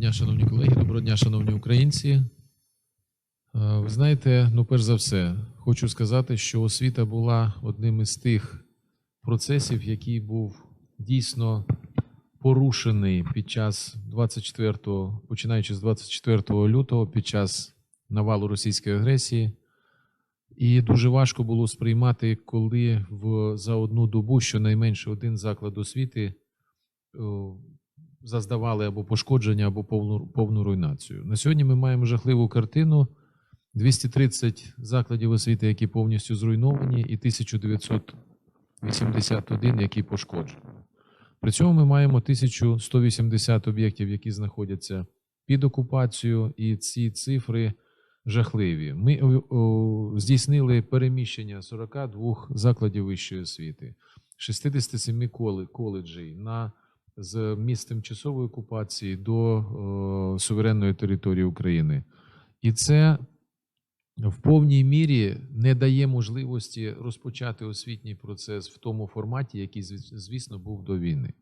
дня, шановні колеги, доброго дня, шановні українці. Е, Ви знаєте, ну, перш за все, хочу сказати, що освіта була одним із тих процесів, який був дійсно порушений під час 24, починаючи з 24 лютого, під час навалу російської агресії. І дуже важко було сприймати, коли в, за одну добу щонайменше один заклад освіти о, заздавали або пошкодження, або повну, повну руйнацію. На сьогодні ми маємо жахливу картину: 230 закладів освіти, які повністю зруйновані, і 1981, які пошкоджені. При цьому ми маємо 1180 об'єктів, які знаходяться під окупацією, і ці цифри жахливі. Ми о, о, здійснили переміщення 42 закладів вищої освіти, 67 коле- коледжей на з місць тимчасової окупації до о, суверенної території України. І це в повній мірі не дає можливості розпочати освітній процес в тому форматі, який, звісно, був до війни.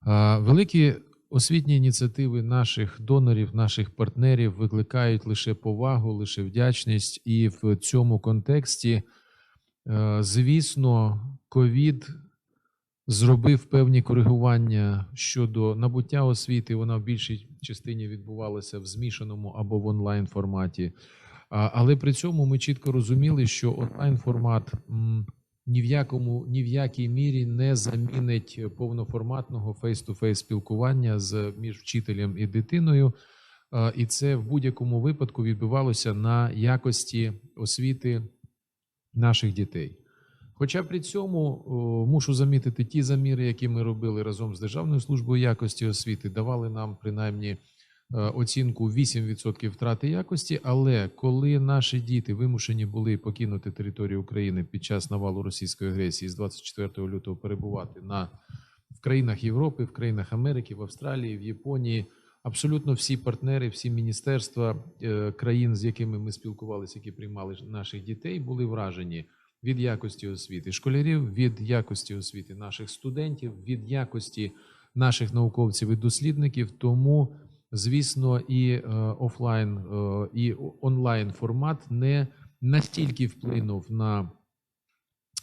А, Великі освітні ініціативи наших донорів, наших партнерів викликають лише повагу, лише вдячність. І в цьому контексті, е, звісно, ковід зробив певні коригування щодо набуття освіти. Вона в більшій частині відбувалася в змішаному або в онлайн форматі. Але при цьому ми чітко розуміли, що онлайн формат ні в якому ні в якій мірі не замінить повноформатного фейс-ту-фейс спілкування з між вчителем і дитиною. І це в будь-якому випадку відбувалося на якості освіти наших дітей. Хоча при цьому о, мушу замітити, ті заміри, які ми робили разом з Державною службою якості освіти, давали нам принаймні е, оцінку 8% втрати якості. Але коли наші діти вимушені були покинути територію України під час навалу російської агресії з 24 лютого перебувати на в країнах Європи, в країнах Америки, в Австралії, в Японії. Абсолютно всі партнери, всі міністерства е, країн, з якими ми спілкувалися, які приймали наших дітей, були вражені від якості освіти школярів, від якості освіти наших студентів, від якості наших науковців і дослідників. Тому, звісно, і е, офлайн, е, і онлайн формат не настільки вплинув на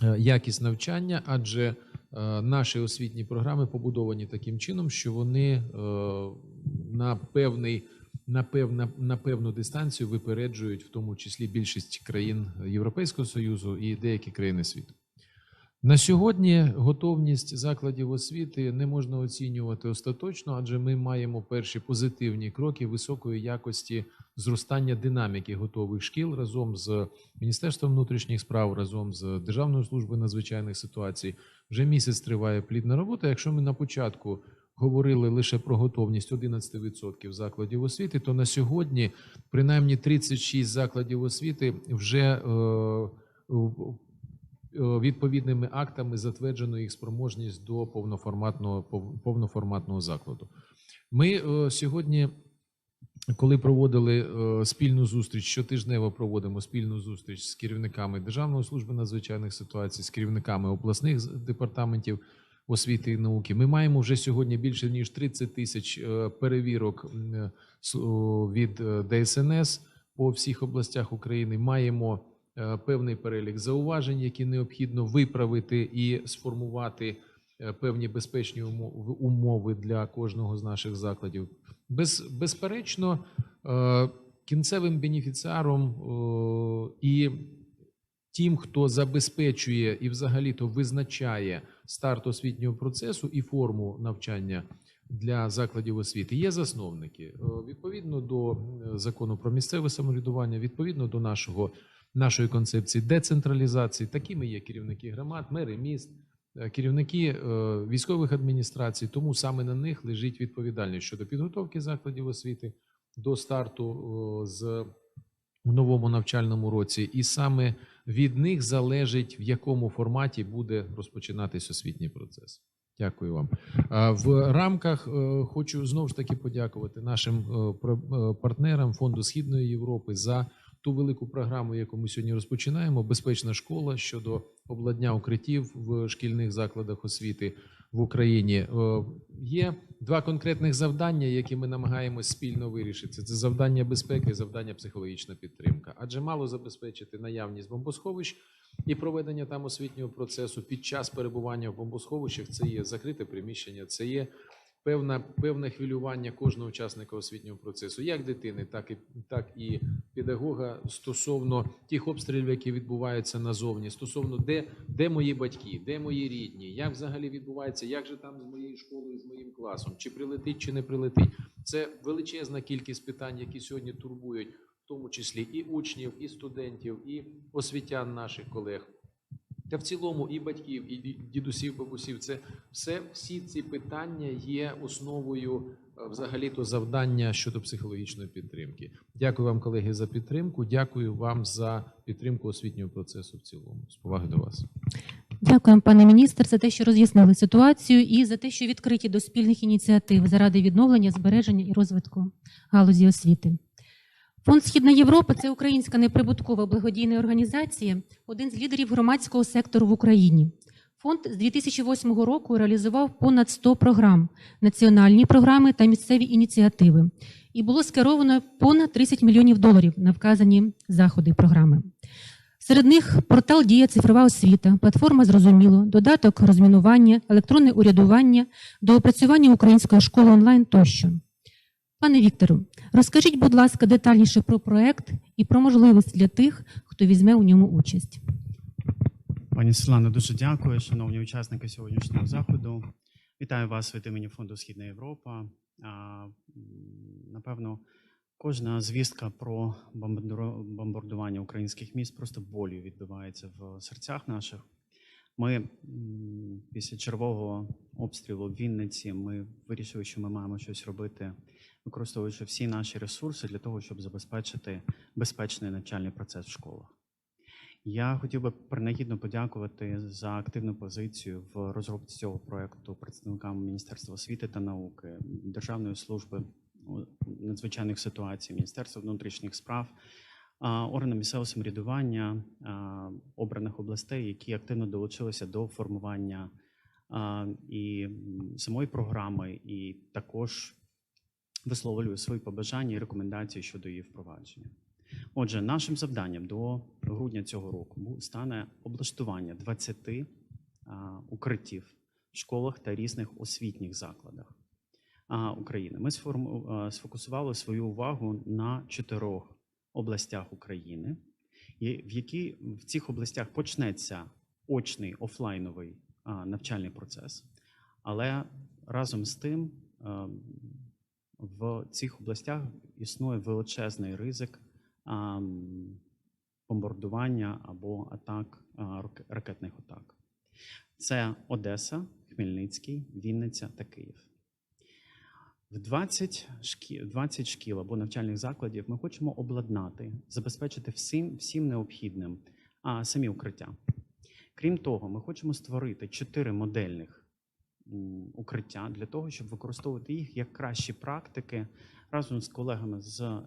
е, якість навчання, адже наші освітні програми побудовані таким чином, що вони на певний на, певна, на певну дистанцію випереджують в тому числі більшість країн Європейського Союзу і деякі країни світу. На сьогодні готовність закладів освіти не можна оцінювати остаточно, адже ми маємо перші позитивні кроки високої якості зростання динаміки готових шкіл разом з Міністерством внутрішніх справ, разом з Державною службою надзвичайних ситуацій. Вже місяць триває плідна робота. Якщо ми на початку говорили лише про готовність 11% закладів освіти, то на сьогодні принаймні 36 закладів освіти вже е, е, відповідними актами затверджено їх спроможність до повноформатного повноформатного закладу. Ми е, сьогодні, коли проводили спільну зустріч, щотижнево проводимо спільну зустріч з керівниками Державної служби надзвичайних ситуацій, з керівниками обласних департаментів освіти і науки. Ми маємо вже сьогодні більше ніж 30 тисяч е, перевірок е, від е, ДСНС по всіх областях України. Маємо певний перелік зауважень, які необхідно виправити і сформувати певні безпечні умови для кожного з наших закладів. Без, безперечно, кінцевим бенефіціаром і тим, хто забезпечує і взагалі-то визначає старт освітнього процесу і форму навчання для закладів освіти, є засновники. Е, Відповідно до е, закону про місцеве самоврядування, відповідно до нашого нашої концепції децентралізації, такими є керівники громад, мери міст, е, керівники військових адміністрацій. Тому саме на них лежить відповідальність щодо підготовки закладів освіти до старту з у новому навчальному році, і саме від них залежить, в якому форматі буде розпочинатись освітній процес. Дякую вам. В рамках е, хочу знову ж таки подякувати нашим е, е, партнерам Фонду Східної Європи за ту велику програму, яку ми сьогодні розпочинаємо. Безпечна школа щодо обладнання укриттів в шкільних закладах освіти. В Україні. Е, Є два конкретних завдання, які ми намагаємось спільно вирішити. Це завдання безпеки, завдання психологічна підтримка. Адже мало забезпечити наявність бомбосховищ і проведення там освітнього процесу під час перебування в бомбосховищах. Це є закрите приміщення, це є певна, певне хвилювання кожного учасника освітнього процесу, як дитини, так і так і педагога стосовно тих обстрілів, які відбуваються назовні, стосовно де, де мої батьки, де мої рідні, як взагалі відбувається, як же там з моєю школою, з моїм класом, чи прилетить, чи не прилетить. Це величезна кількість питань, які сьогодні турбують, в тому числі і учнів, і студентів, і освітян наших колег. Та в цілому і батьків, і дідусів, бабусів, це все всі ці питання є основою е, взагалі-то завдання щодо психологічної підтримки. Дякую вам, колеги, за підтримку. Дякую вам за підтримку освітнього процесу в цілому. З поваги до вас. Дякуємо, пане міністр, за те, що роз'яснили ситуацію, і за те, що відкриті до спільних ініціатив заради відновлення, збереження і розвитку галузі освіти. Фонд Східна Європа це українська неприбуткова благодійна організація, один з лідерів громадського сектору в Україні. Фонд з 2008 року реалізував понад 100 програм, національні програми та місцеві ініціативи. І було скеровано понад 30 мільйонів доларів на вказані заходи програми. Серед них портал Дія цифрова освіта, платформа Зрозуміло, додаток розмінування, електронне урядування, доопрацювання української школи онлайн тощо. Пане Віктору, розкажіть, будь ласка, детальніше про проект і про можливість для тих, хто візьме у ньому участь. Пані Світлано, дуже дякую, шановні учасники сьогоднішнього заходу. Вітаю вас від імені Фонду Східна Європа. Напевно, кожна звістка про бомбардування українських міст просто болю відбивається в серцях наших. Ми після чергового обстрілу в Вінниці ми вирішили, що ми маємо щось робити, використовуючи всі наші ресурси для того, щоб забезпечити безпечний навчальний процес в школах. Я хотів би принагідно подякувати за активну позицію в розробці цього проекту представникам Міністерства освіти та науки, Державної служби надзвичайних ситуацій, Міністерства внутрішніх справ, органам місцевого самоврядування обраних областей, які активно долучилися до формування і самої програми, і також висловлюю свої побажання і рекомендації щодо її впровадження. Отже, нашим завданням до грудня цього року стане облаштування 20 укриттів в школах та різних освітніх закладах України. Ми сфокусували свою увагу на чотирьох областях України, в які в цих областях почнеться очний офлайновий навчальний процес, але разом з тим а, в цих областях існує величезний ризик бомбардування або атак ракетних атак. Це Одеса, Хмельницький, Вінниця та Київ. В 20 шкіл, 20 шкіл або навчальних закладів ми хочемо обладнати, забезпечити всім, всім необхідним а, самі укриття. Крім того, ми хочемо створити чотири модельних укриття для того, щоб використовувати їх як кращі практики разом з колегами з е,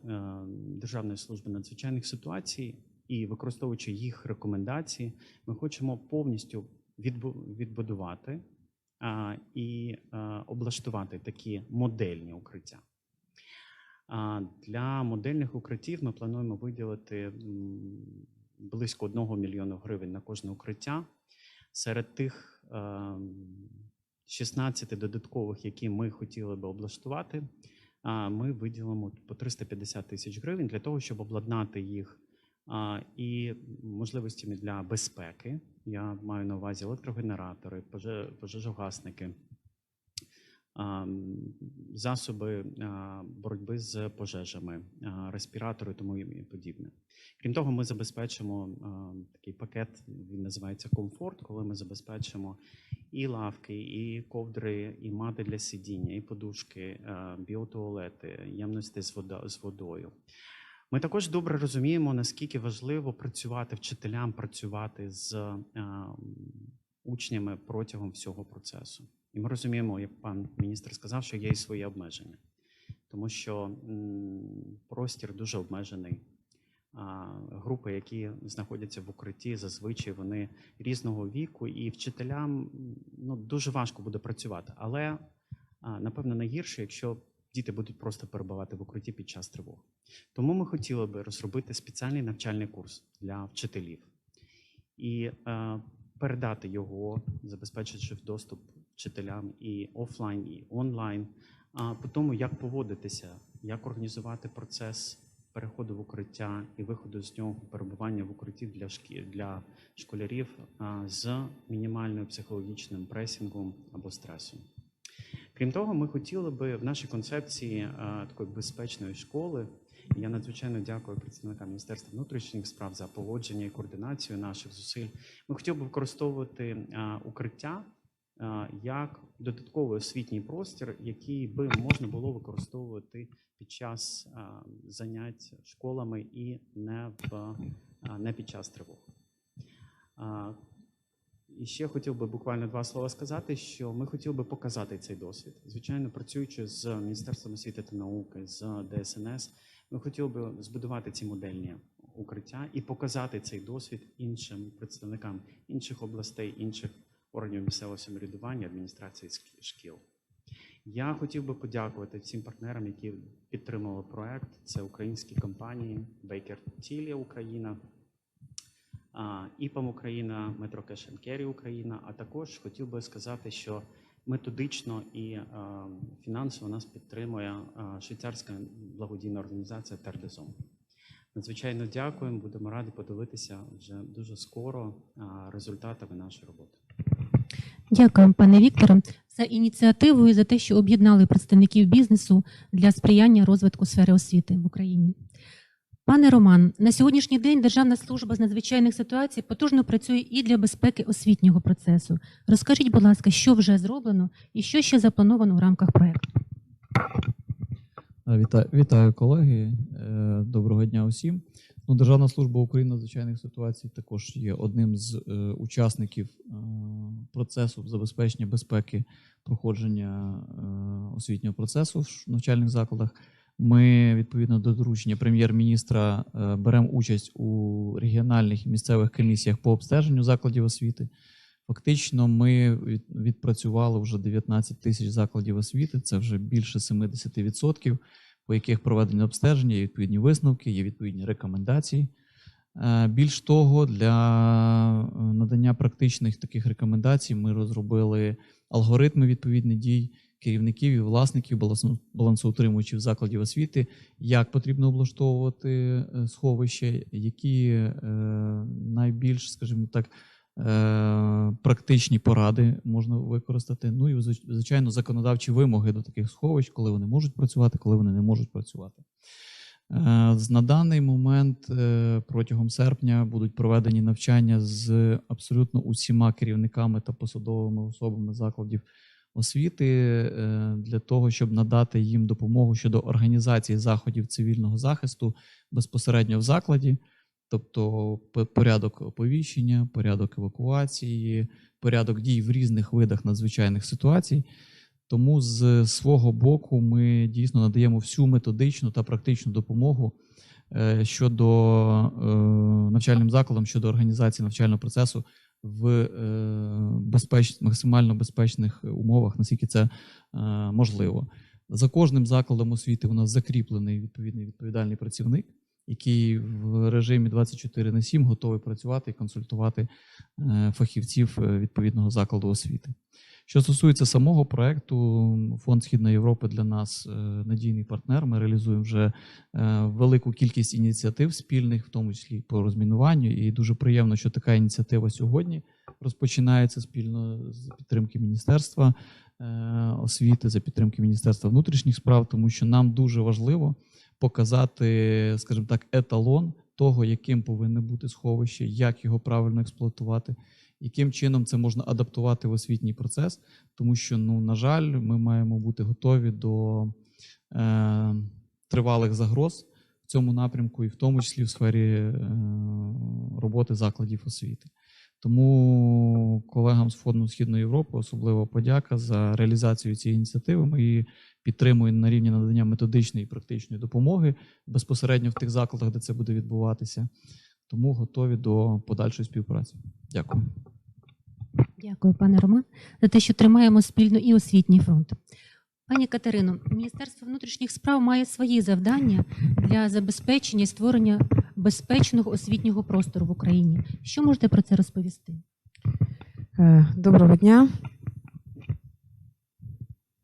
Державної служби надзвичайних ситуацій і використовуючи їх рекомендації, ми хочемо повністю відбудувати і е, облаштувати такі модельні укриття. Для модельних укриттів ми плануємо виділити близько 1 мільйона гривень на кожне укриття. Серед тих е, 16 додаткових, які ми хотіли би облаштувати, ми виділимо по 350 тисяч гривень для того, щоб обладнати їх і можливостями для безпеки. Я маю на увазі електрогенератори, поже- пожежогасники, засоби боротьби з пожежами, респіратори тому і подібне. Крім того, ми забезпечимо такий пакет, він називається комфорт, коли ми забезпечимо і лавки, і ковдри, і мати для сидіння, і подушки, біотуалети, ємності з водою. Ми також добре розуміємо, наскільки важливо працювати вчителям, працювати з учнями протягом всього процесу. І ми розуміємо, як пан міністр сказав, що є і свої обмеження, тому що простір дуже обмежений групи, які знаходяться в укритті, зазвичай вони різного віку, і вчителям ну, дуже важко буде працювати. Але напевно найгірше, якщо діти будуть просто перебувати в укритті під час тривог. Тому ми хотіли би розробити спеціальний навчальний курс для вчителів і е, передати його, забезпечивши доступ вчителям і офлайн, і онлайн, а по тому, як поводитися, як організувати процес переходу в укриття і виходу з нього перебування в укритті для шкі... для школярів з мінімальним психологічним пресінгом або стресом. Крім того, ми хотіли би в нашій концепції такої безпечної школи. Я надзвичайно дякую представникам Міністерства внутрішніх справ за погодження і координацію наших зусиль. Ми хотіли б використовувати укриття як додатковий освітній простір, який би можна було використовувати під час е, занять школами і не в е, не під час тривог. Е, і ще хотів би буквально два слова сказати, що ми хотіли би показати цей досвід. Звичайно, працюючи з Міністерством освіти та науки, з ДСНС, ми хотіли би збудувати ці модельні укриття і показати цей досвід іншим представникам інших областей, інших органів місцевого самоврядування, адміністрації шкіл. Я хотів би подякувати всім партнерам, які підтримали проект. Це українські компанії Baker Tilly Україна, ІПАМ Україна, Метро Carry Україна. А також хотів би сказати, що методично і е, фінансово нас підтримує е, швейцарська благодійна організація Тердезом. Надзвичайно дякуємо. Будемо раді подивитися вже дуже скоро е, результатами нашої роботи. Дякую, пане Вікторе, за ініціативу і за те, що об'єднали представників бізнесу для сприяння розвитку сфери освіти в Україні. Пане Роман, на сьогоднішній день Державна служба з надзвичайних ситуацій потужно працює і для безпеки освітнього процесу. Розкажіть, будь ласка, що вже зроблено і що ще заплановано в рамках проекту? Вітаю, вітаю колеги. Е, Доброго дня усім. Ну, Державна служба України надзвичайних ситуацій також є одним з е, учасників е, процесу забезпечення безпеки проходження е, освітнього процесу в навчальних закладах. Ми відповідно до доручення прем'єр-міністра е, беремо участь у регіональних і місцевих комісіях по обстеженню закладів освіти. Фактично, ми відпрацювали вже 19 тисяч закладів освіти. Це вже більше 70%, по яких проведено обстеження, є відповідні висновки, є відповідні рекомендації. Е, Більш того, для е, надання практичних таких рекомендацій ми розробили алгоритми відповідних дій керівників і власників балансоутримувачів закладів освіти, як потрібно облаштовувати е, сховища, які найбільш, скажімо так, практичні поради можна використати. Ну і звичайно, законодавчі вимоги до таких сховищ, коли вони можуть працювати, коли вони не можуть працювати. Е, На даний момент е, протягом серпня будуть проведені навчання з абсолютно усіма керівниками та посадовими особами закладів освіти е, для того, щоб надати їм допомогу щодо організації заходів цивільного захисту безпосередньо в закладі, тобто порядок оповіщення, порядок евакуації, порядок дій в різних видах надзвичайних ситуацій. Тому з свого боку ми дійсно надаємо всю методичну та практичну допомогу е, щодо е, навчальним закладам щодо організації навчального процесу в е, безпеч, максимально безпечних умовах, наскільки це можливо. За кожним закладом освіти у нас закріплений відповідний відповідальний працівник, який в режимі 24 на 7 готовий працювати і консультувати фахівців відповідного закладу освіти. Що стосується самого проекту, фонд Східної Європи для нас е, надійний партнер. Ми реалізуємо вже е, велику кількість ініціатив спільних, в тому числі по розмінуванню. І дуже приємно, що така ініціатива сьогодні розпочинається спільно з підтримки Міністерства е, освіти, за підтримки Міністерства внутрішніх справ, тому що нам дуже важливо показати, скажімо так, еталон того, яким повинне бути сховище, як його правильно експлуатувати яким чином це можна адаптувати в освітній процес, тому що, ну, на жаль, ми маємо бути готові до е, тривалих загроз в цьому напрямку, і в тому числі в сфері е, роботи закладів освіти. Тому колегам з Фонду Східної Європи особливо подяка за реалізацію цієї ініціативи. Ми її підтримуємо на рівні надання методичної і практичної допомоги безпосередньо в тих закладах, де це буде відбуватися. Тому готові до подальшої співпраці. Дякую. Дякую, пане Роман, за те, що тримаємо спільно і освітній фронт. Пані Катерино, Міністерство внутрішніх справ має свої завдання для забезпечення і створення безпечного освітнього простору в Україні. Що можете про це розповісти? Е, Доброго дня,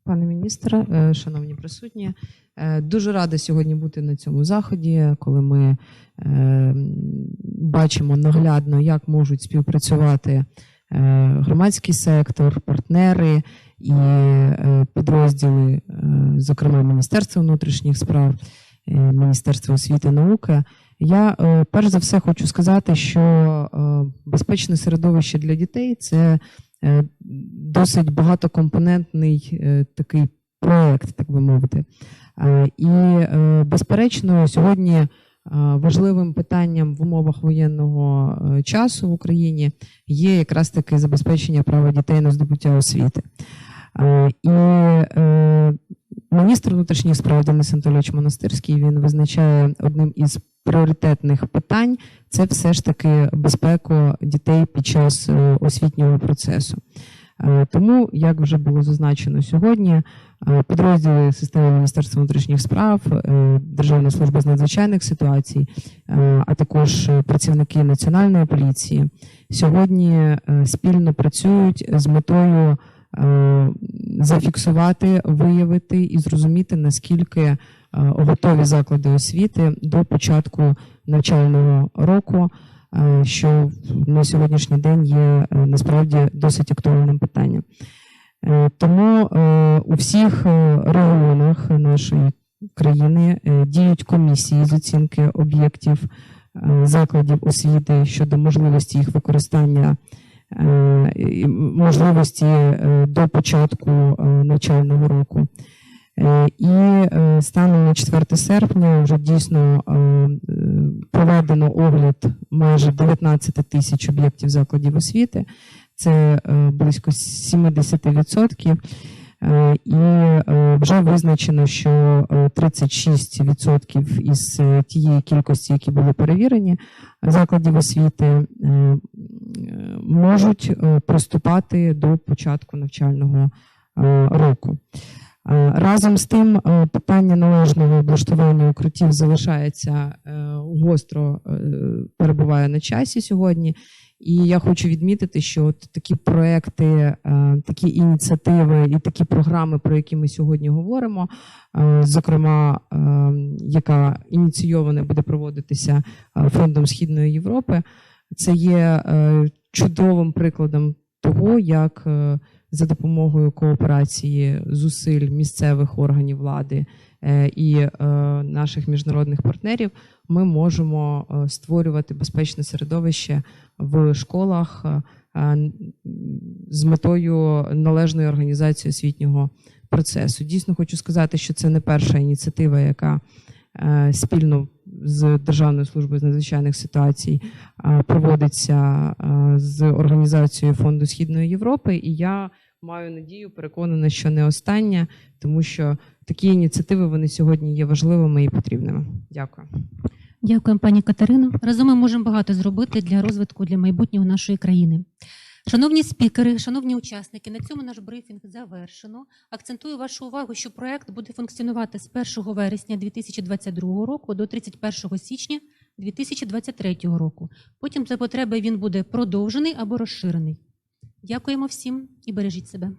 пане міністре, е, шановні присутні. Е, Дуже рада сьогодні бути на цьому заході, коли ми бачимо наглядно, як можуть співпрацювати громадський сектор, партнери і е, підрозділи, е, зокрема Міністерства внутрішніх справ, е, Міністерства освіти і науки. Я е, перш за все хочу сказати, що е, безпечне середовище для дітей це е, досить багатокомпонентний е, такий проект, так би мовити. Е, І, е, безперечно, сьогодні е, важливим питанням в умовах воєнного е, часу в Україні є якраз таки забезпечення права дітей на здобуття освіти. Е, І е, міністр внутрішніх справ Денис Анатолійович Монастирський він визначає одним із пріоритетних питань це все ж таки безпеку дітей під час е, освітнього процесу. Е, Тому, як вже було зазначено сьогодні, е, підрозділи системи Міністерства внутрішніх справ, е, Державна служба з надзвичайних ситуацій, а також працівники національної поліції сьогодні спільно працюють з метою зафіксувати, виявити і зрозуміти, наскільки готові заклади освіти до початку навчального року, що на сьогоднішній день є е, насправді досить актуальним питанням. Е, Тому е, у всіх е, регіонах нашої країни е, діють комісії з оцінки об'єктів е, закладів освіти щодо можливості їх використання, е, можливості е, до початку е, навчального року. Е, І е, станом на 4 серпня вже дійсно е, проведено огляд майже 19 тисяч об'єктів закладів освіти. Це близько 70%. Е, І вже визначено, що е, 36% із тієї кількості, які були перевірені, закладів освіти можуть приступати до початку навчального року. Е, Разом з тим, е, питання належного облаштування укриттів залишається е, гостро перебуває на часі сьогодні. І я хочу відмітити, що от такі проекти, такі ініціативи і такі програми, про які ми сьогодні говоримо, зокрема, яка ініційована буде проводитися фондом Східної Європи, це є чудовим прикладом того, як за допомогою кооперації зусиль місцевих органів влади е, і е, наших міжнародних партнерів ми можемо е, створювати безпечне середовище в школах з метою належної організації освітнього процесу. Дійсно, хочу сказати, що це не перша ініціатива, яка спільно з Державною службою з надзвичайних ситуацій е, проводиться е, з організацією Фонду Східної Європи. І я маю надію, переконана, що не остання, тому що такі ініціативи вони сьогодні є важливими і потрібними. Дякую. Дякуємо, пані Катерино. Разом ми можемо багато зробити для розвитку для майбутнього нашої країни. Шановні спікери, шановні учасники, на цьому наш брифінг завершено. Акцентую вашу увагу, що проект буде функціонувати з 1 вересня 2022 року до 31 січня 2023 року. Потім за потреби він буде продовжений або розширений. Дякуємо всім і бережіть себе.